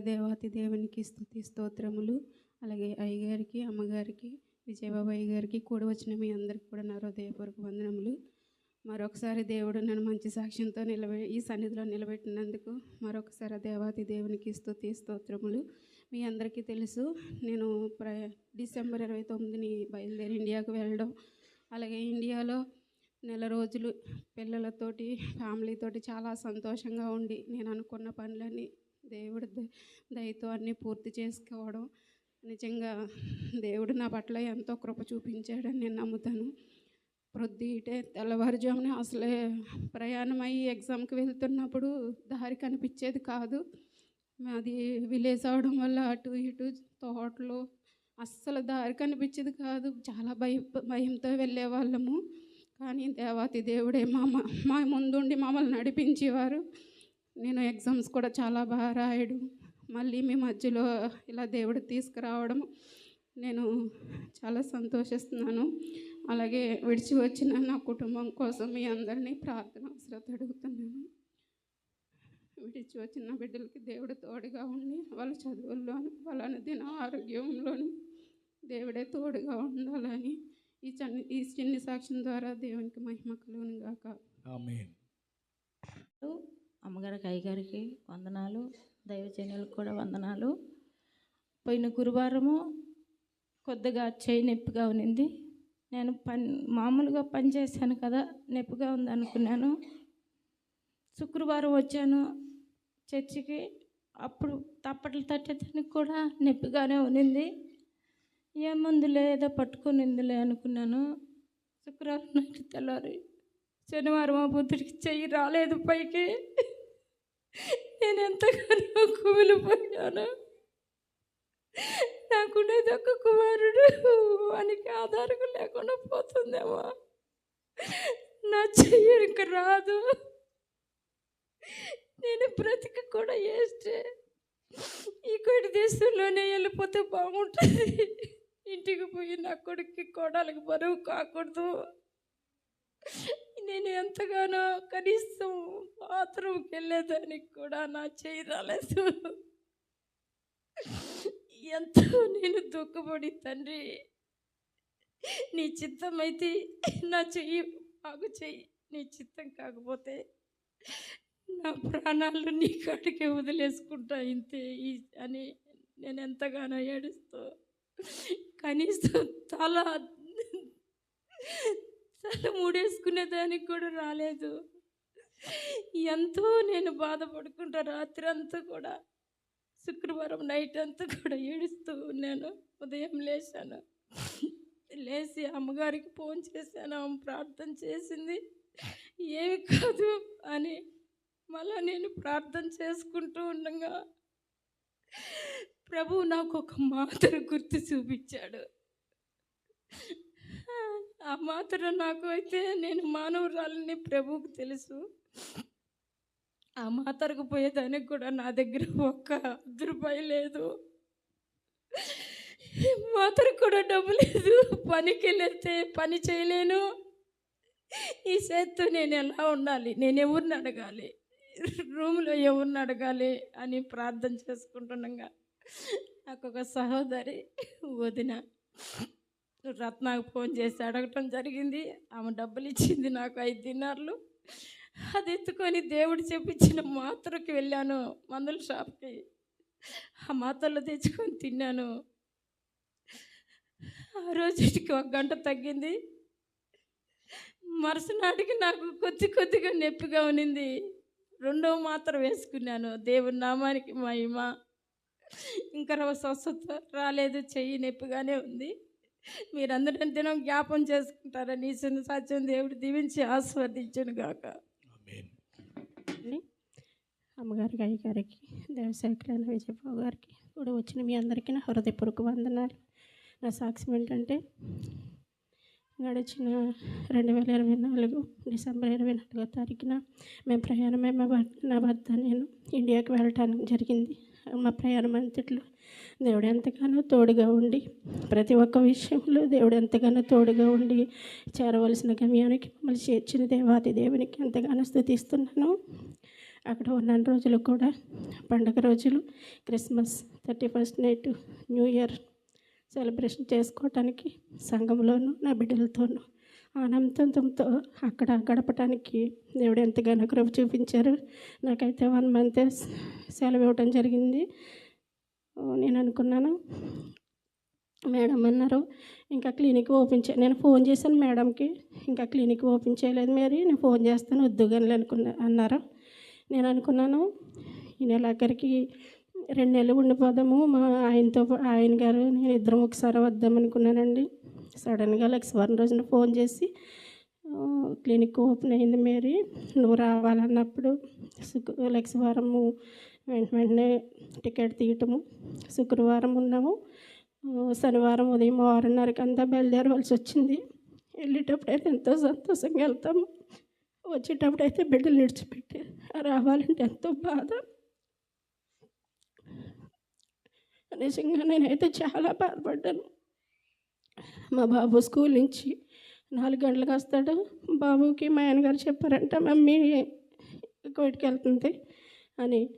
దేవాతి దేవునికి స్థుతి స్తోత్రములు. అలాగే అయ్యగారికి అమ్మగారికి విజయబాబాయి గారికి కూడా వచ్చిన మీ అందరికి కూడా నా హృదయపూర్వక వందనములు. మరొకసారి దేవుడు నన్ను మంచి సాక్ష్యంతో నిలబె ఈ సన్నిధిలో నిలబెట్టినందుకు మరొకసారి దేవాతి దేవునికి స్థుతి స్తోత్రములు. మీ అందరికీ తెలుసు నేను ప్ర డిసెంబర్ ఇరవై తొమ్మిదిని బయలుదేరి ఇండియాకు వెళ్ళడం. అలాగే ఇండియాలో నెల రోజులు పిల్లలతోటి ఫ్యామిలీతోటి చాలా సంతోషంగా ఉండి నేను అనుకున్న పనులన్నీ దేవుడి దయతో అన్నీ పూర్తి చేసుకోవడం. నిజంగా దేవుడు నా పట్ల ఎంతో కృప చూపించాడని నేను నమ్ముతాను. ప్రొద్దుటే తెల్లవారుజామున అసలే ప్రయాణం అయ్యి ఎగ్జామ్కి వెళ్తున్నప్పుడు దారి కనిపించేది కాదు. అది విలేజ్ అవడం వల్ల అటు ఇటు తోటలు అస్సలు దారి కనిపించేది కాదు. చాలా భయ భయంతో వెళ్ళేవాళ్ళము కానీ దేవాతి దేవుడే మా మా ముందుండి మమ్మల్ని నడిపించేవారు. నేను ఎగ్జామ్స్ కూడా చాలా బాగా రాయడం మళ్ళీ మీ మధ్యలో ఇలా దేవుడు తీసుకురావడం నేను చాలా సంతోషిస్తున్నాను. అలాగే విడిచి వచ్చిన నా కుటుంబం కోసం మీ అందరినీ ప్రార్థన అవసరత అడుగుతున్నాను. విడిచి వచ్చిన బిడ్డలకి దేవుడు తోడుగా ఉండి వాళ్ళ చదువుల్లోని వాళ్ళ దిన ఆరోగ్యంలోని దేవుడే తోడుగా ఉండాలని ఈ చిన్ని ఈ చిన్ని సాక్ష్యం ద్వారా దేవునికి మహిమ కలుగును గాక. అమ్మగారి కైగారికి అయ్యగారికి వందనాలు దైవజనులకు కూడా వందనాలు. పోయిన గురువారము కొద్దిగా చేయి నొప్పిగా ఉన్నింది. నేను పని మామూలుగా పని చేశాను కదా నొప్పిగా ఉంది అనుకున్నాను. శుక్రవారం వచ్చాను చర్చికి. అప్పుడు తప్పట్లు తట్టేదానికి కూడా నొప్పిగానే ఉన్నింది. ఏముందిలే ఏదో పట్టుకునిందిలే అనుకున్నాను. శుక్రవారం నైట్ తెల్లవారు శనివారం ఆ బుద్ధుడికి చెయ్యి రాలేదు పైకి. నేను ఎంతగానో కుమిలిపోయాను నాకుండేది ఒక కుమారుడు వానికి ఆధారం లేకుండా పోతుందేమో. నా చెయ్యడానికి రాదు. నేను బ్రతికి కూడా వేస్తే ఈ కొడి దేశంలోనే వెళ్ళిపోతే బాగుంటుంది. ఇంటికి పోయి నా కొడుక్కి కోడలికి బరువు కాకూడదు. నేను ఎంతగానో కనీసం బాత్రూమ్కి వెళ్ళేదానికి కూడా నా చేయి రాలేదు. ఎంతో నేను దుఃఖపడి తండ్రి నీ చిత్తం అయితే నా చెయ్యి బాగు చెయ్యి నీ చిత్తం కాకపోతే నా ప్రాణాలు నీ కాడికే వదిలేసుకుంటా ఇంతే ఈ అని నేను ఎంతగానో ఏడుస్తూ కనీసం తల శ్రద్ధ మూడేసుకునే దానికి కూడా రాలేదు. ఎంతో నేను బాధపడుకుంటా రాత్రి అంతా కూడా. శుక్రవారం నైట్ అంతా కూడా ఏడుస్తూ ఉన్నాను. ఉదయం లేచాను. లేచి అమ్మగారికి ఫోన్ చేశాను. ఆమె ప్రార్థన చేసింది. ఏమి కాదు అని మళ్ళా నేను ప్రార్థన చేసుకుంటూ ఉండగా ప్రభు నాకు ఒక మాత్ర గుర్తు చూపించాడు. ఆ మాత్రం నాకు అయితే నేను మానవురాలని ప్రభువుకు తెలుసు. ఆ మాతరకు పోయేదానికి కూడా నా దగ్గర ఒక్క అర్ధ రూపాయి లేదు. మాతరకు కూడా డబ్బు లేదు. పనికి వెళ్ళితే పని చేయలేను. ఈ చేత్తో నేను ఎలా ఉండాలి? నేను ఎవరిని అడగాలి? రూమ్లో ఎవరిని అడగాలి అని ప్రార్థన చేసుకుంటుండగా నాకు ఒక సహోదరి వదిన రత్నాకు ఫోన్ చేసి అడగటం జరిగింది. ఆమె డబ్బులు ఇచ్చింది నాకు ఐదు దినార్లు. అది ఎత్తుకొని దేవుడు చెప్పించిన మాత్రకి వెళ్ళాను. మందుల షాప్కి. ఆ మాత్రలు తెచ్చుకొని తిన్నాను. ఆ రోజుకి ఒక గంట తగ్గింది. మరుసనాటికి నాకు కొద్ది కొద్దిగా నొప్పిగా ఉన్నింది. రెండవ మాత్ర వేసుకున్నాను. దేవుని నామానికి మహిమ. ఇంకా స్వస్థత రాలేదు. చెయ్యి నొప్పిగానే ఉంది. మీరందరూ దినం జ్ఞాపం చేసుకుంటారని ఈ చిన్న సాధ్యం దేవుడు దీవించి ఆస్వాదించను గాక. ఆమేన్. అమ్మగారికి అయ్యగారికి దేవసేకరణ విజయబాబు గారికి కూడా వచ్చిన మీ అందరికీ నా హృదయపూర్వక వందనాలు. నా సాక్ష్యం ఏంటంటే గడిచిన రెండు వేల ఇరవై నాలుగు డిసెంబర్ ఇరవై నాలుగో తారీఖున మేము ప్రయాణమే మా భర్త నా భర్త నేను ఇండియాకి వెళ్ళటానికి జరిగింది. మా ప్రయాణం అంతట్లో దేవుడు ఎంతగానో తోడుగా ఉండి ప్రతి ఒక్క విషయంలో దేవుడు ఎంతగానో తోడుగా ఉండి చేరవలసిన గమ్యానికి మమ్మల్ని చేర్చిన దేవాతి దేవునికి ఎంతగానో స్థుతిస్తున్నాను. అక్కడ ఉన్న రోజులు కూడా పండగ రోజులు Christmas thirty first night new year celebration చేసుకోవటానికి సంఘంలోనూ నా బిడ్డలతోనూ ఆనందంతో అక్కడ గడపటానికి దేవుడు ఎంతగానో కృప చూపించారు. నాకైతే వన్ మంత్ సెలవు ఇవ్వటం జరిగింది. నేను అనుకున్నాను. మేడం అన్నారు ఇంకా క్లినిక్ ఓపెన్ చే నేను ఫోన్ చేశాను మేడంకి. ఇంకా క్లినిక్ ఓపెన్ చేయలేదు మరి నేను ఫోన్ చేస్తాను వద్దు అనుకున్నా అన్నారు. నేను అనుకున్నాను ఈ నెల నెలాఖరికి రెండు నెలలు ఉండిపోదాము. మా ఆయనతో ఆయన గారు నేను ఇద్దరం ఒకసారి వద్దాం అనుకున్నానండి. సడన్గా లక్ష్మీవారం రోజున ఫోన్ చేసి క్లినిక్ ఓపెన్ అయింది మేరీ నువ్వు రావాలన్నప్పుడు శుక్ర లక్ష్మీవారము వెంట వెంటనే టికెట్ తీయటము. శుక్రవారం ఉన్నాము. శనివారం ఉదయం ఆరున్నరకి అంతా బయలుదేరవలసి వచ్చింది వెళ్ళేటప్పుడు అయితే ఎంతో సంతోషంగా వెళ్తాము. వచ్చేటప్పుడు అయితే బిడ్డలు నిడిచిపెట్టి రావాలంటే ఎంతో బాధ. నిజంగా నేనైతే చాలా బాధపడ్డాను. మా బాబు స్కూల్ నుంచి నాలుగు గంటలకు వస్తాడు. బాబుకి మా ఆయనగారు చెప్పారంట మమ్మీ కోటికి వెళ్తుంది అని.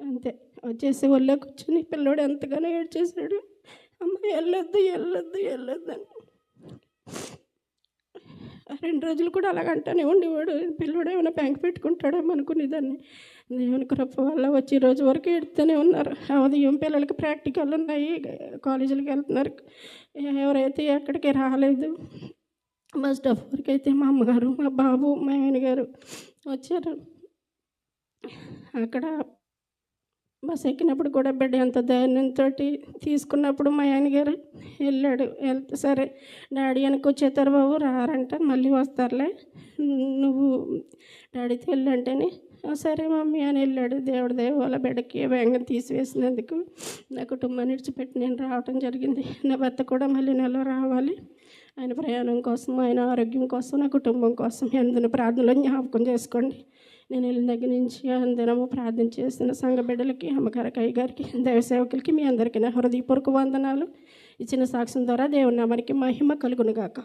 అంతే. వచ్చేసి ఒళ్ళో కూర్చొని పిల్లోడు ఎంతగానో ఏడ్చేశాడు. అమ్మ వెళ్ళొద్దు వెళ్ళొద్దు వెళ్ళొద్దు అని. రెండు రోజులు కూడా అలాగంటానే ఉండేవాడు. పిల్లడు ఏమైనా బ్యాంక్ పెట్టుకుంటాడేమో అనుకునేదాన్ని. దేవుని కృప వల్ల వచ్చి రోజు వరకు ఎడుతూనే ఉన్నారు. ఆ ఉదయం పిల్లలకి ప్రాక్టికల్ ఉన్నాయి కాలేజీలకు వెళ్తున్నారు. ఎవరైతే ఎక్కడికి రాలేదు బస్ స్టాప్ వరకు అయితే మా అమ్మగారు మా బాబు మా ఆయన గారు వచ్చారు. అక్కడ బస్ ఎక్కినప్పుడు కూడా బిడ్డ ఎంత ధైర్యంతో తీసుకున్నప్పుడు మా ఆయనగారు వెళ్ళాడు. వెళ్తే సరే డాడీ వెనక్కి వచ్చేతారు బాబు రారంట మళ్ళీ వస్తారులే. నువ్వు డాడీతో వెళ్ళంటేనే. సరే మమ్మీ అని వెళ్ళాడు. దేవుడి దేవ వాళ్ళ బిడ్డకి వేగం తీసివేసినందుకు నా కుటుంబాన్ని విడిచిపెట్టి నేను రావటం జరిగింది. నా భర్త కూడా మళ్ళీ నెల రావాలి. ఆయన ప్రయాణం కోసం ఆయన ఆరోగ్యం కోసం నా కుటుంబం కోసం ఎందున ప్రార్థనలో జ్ఞాపకం చేసుకోండి. నేను వెళ్ళిన దగ్గర నుంచి అందరము ప్రార్థన చేసిన సంఘ బిడ్డలకి అమ్మగారికి గారికి దైవ సేవకులకి మీ అందరికీ నా హృదయపూర్వక వందనాలు. ఇచ్చిన సాక్ష్యం ద్వారా దేవుని నామానికి మహిమ కలుగునుగాక.